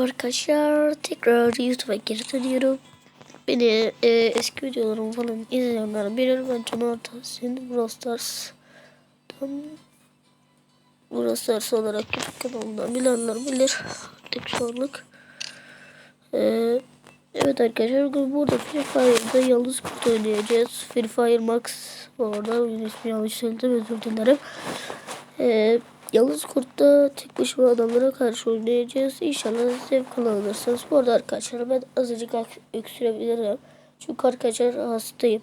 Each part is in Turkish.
Arkadaşlar tekrar YouTube'a geri dönüyorum. Beni e, eski videolarımı falan izleyenler bilir. Ben Can Ortasin. Brawl Stars'tan Brawl olarak YouTube kanalımdan bilenler bilir. Anlık. E, evet arkadaşlar bugün burada Free Fire'da yalnız kurt oynayacağız. Free Fire Max bu arada. Oyun ismi yanlış söyledim özür dilerim. Eee Yalnız kurtta tek başıma adamlara karşı oynayacağız. İnşallah zevk alabilirsiniz. Bu arada arkadaşlar ben azıcık öksürebilirim. Çünkü arkadaşlar hastayım.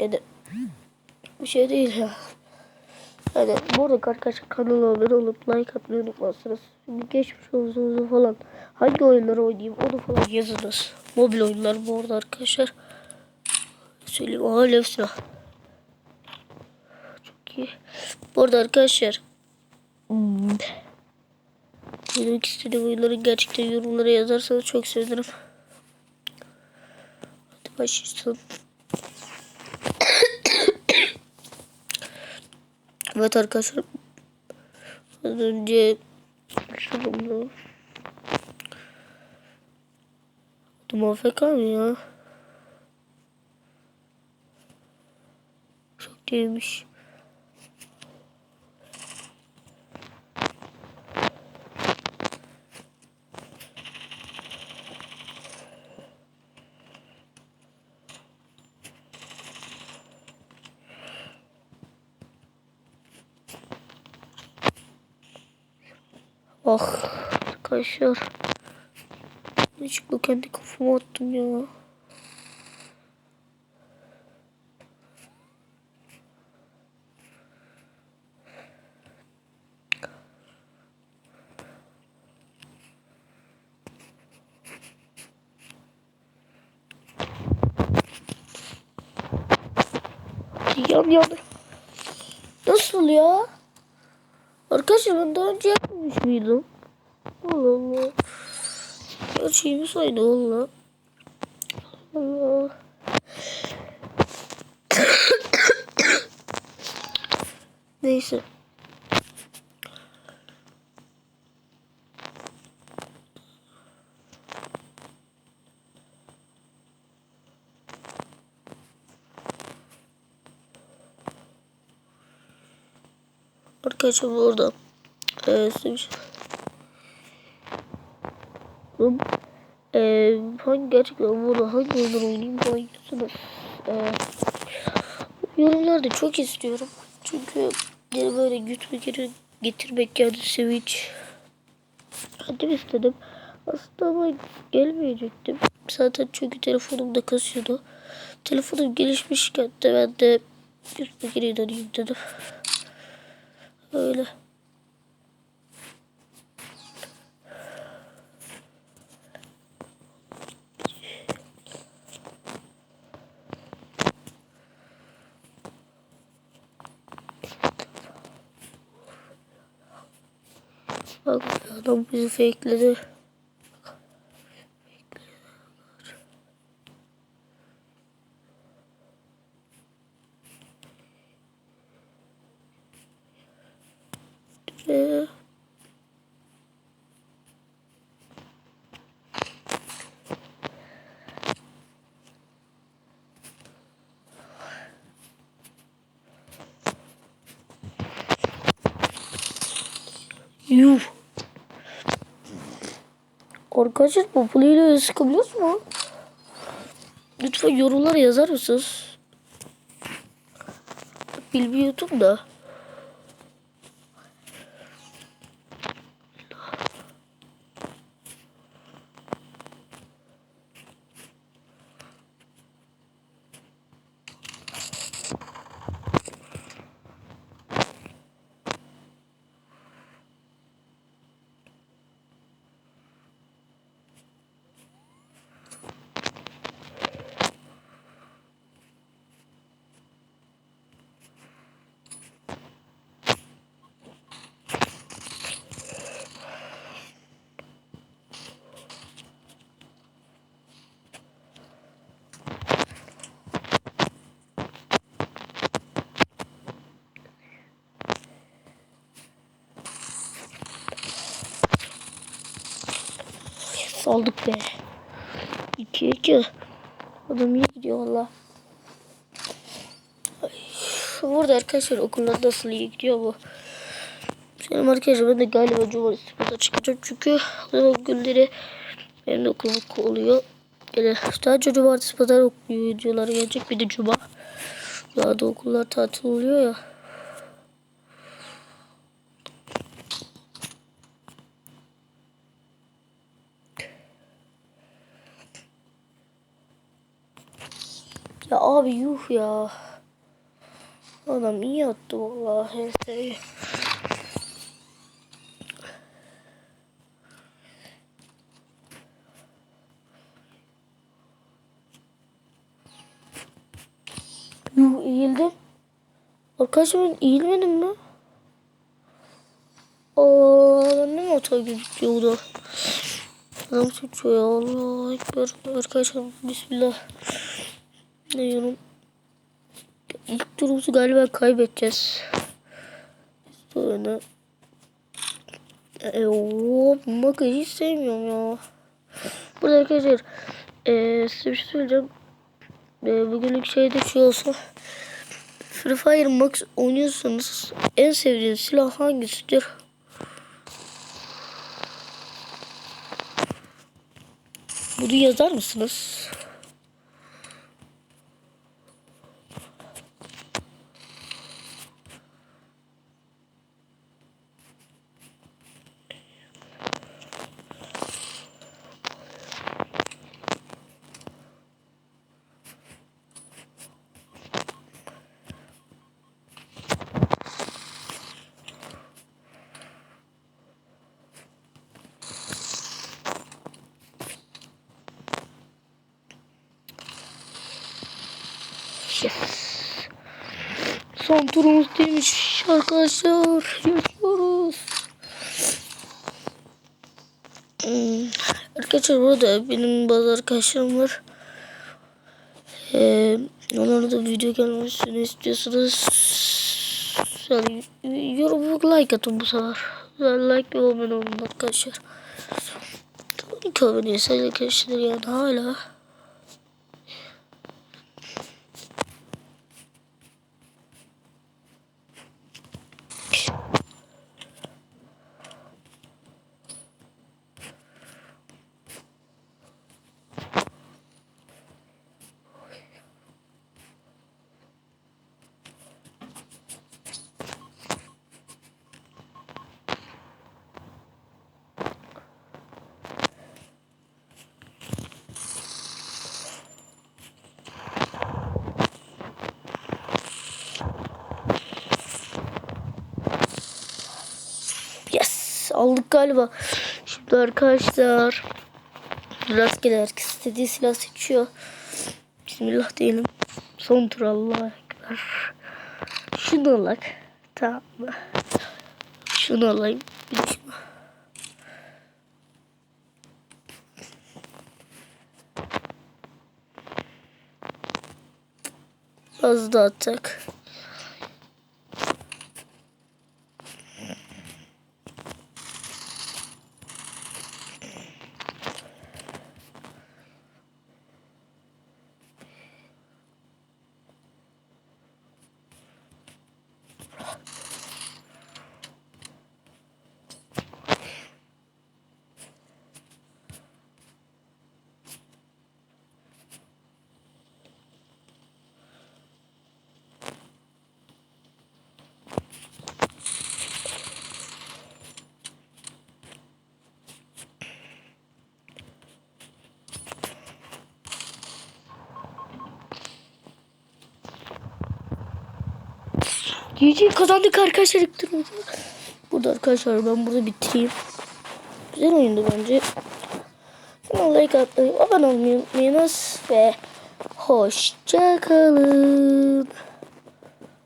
Yani bir şey değil ya. Yani bu arada arkadaşlar kanala abone olup like atmayı unutmazsınız. Şimdi geçmiş olsun falan. Hangi oyunları oynayayım onu falan yazınız. Mobil oyunlar bu arada arkadaşlar. Söyleyeyim. Aha Lefsina. Çok iyi. Bu arada arkadaşlar Oynamak istediğim oyunların gerçekten yorumlara yazarsanız çok sevinirim. Hadi başlayalım. evet arkadaşlar. Az önce şurada Adım AFK mı ya? Çok değilmiş. Ah arkadaşlar. Hiç bu kendi kafama attım ya. Yan yan. Nasıl ya? Arkadaşlar ben daha önce yapmamış mıydım? Allah Allah. Her şeyimiz aynı valla. Allah. Neyse. Arkadaşlar burada. Ee, ee, hangi gerçekten burada hangi oyunlar oynayayım falan yazınız. Ee, yorumlarda çok istiyorum. Çünkü yine böyle YouTube geri getirmek yani sevinç. Kendim istedim. Aslında ama gelmeyecektim. Zaten çünkü telefonumda kasıyordu. Telefonum gelişmişken de ben de YouTube'a geri döneyim dedim. Öyle. Bak adam bizi fakeledi. Ee, Yuh. Arkadaşlar bu play'le sıkabiliyoruz mu? Lütfen yorumlara yazar mısınız? Bilmiyordum da. Aldık be. 2 2. Adam iyi gidiyor valla. Burada arkadaşlar okullar nasıl iyi gidiyor bu. Selam arkadaşlar ben de galiba cumartesi burada çıkacağım çünkü o günleri benim de okulum oluyor. Yani sadece cumartesi pazar okul videoları gelecek bir de cuma. Daha da okullar tatil oluyor ya. Ya abi yuh ya. Adam iyi attı vallahi. HS'yi. Yuh eğildim. Arkadaşlar ben eğilmedim mi? Aa, ne motor gözüküyordu? Adam tutuyor ya Allah ekber. Arkadaşlar bismillah. Diyorum? İlk turumuzu galiba kaybedeceğiz. Sonra e, o bakı hiç sevmiyorum ya. Burada arkadaşlar e, size bir şey söyleyeceğim. E, bugünlük şeyde şey olsa Free Fire Max oynuyorsanız en sevdiğiniz silah hangisidir? Bunu yazar mısınız? Son turumuz değilmiş arkadaşlar. Yaşıyoruz. Hmm. Arkadaşlar burada benim bazı arkadaşlarım var. Ee, onlara da video gelmesini istiyorsanız yani yorum like atın bu sefer. Yani like ve abone olun arkadaşlar. Tabii ki abone arkadaşlar yani hala. Aldık galiba. Şimdi arkadaşlar rastgele herkes istediği silah seçiyor. Bismillah diyelim. Son tur Allah'a ekber. Şunu alak. Tamam mı? Şunu alayım. Bir şunu. Az da atacak. GG kazandık arkadaşlar. Burada arkadaşlar ben burada bitireyim. Güzel oyundu bence. Kanala like atmayı, abone olmayı unutmayınız ve hoşçakalın.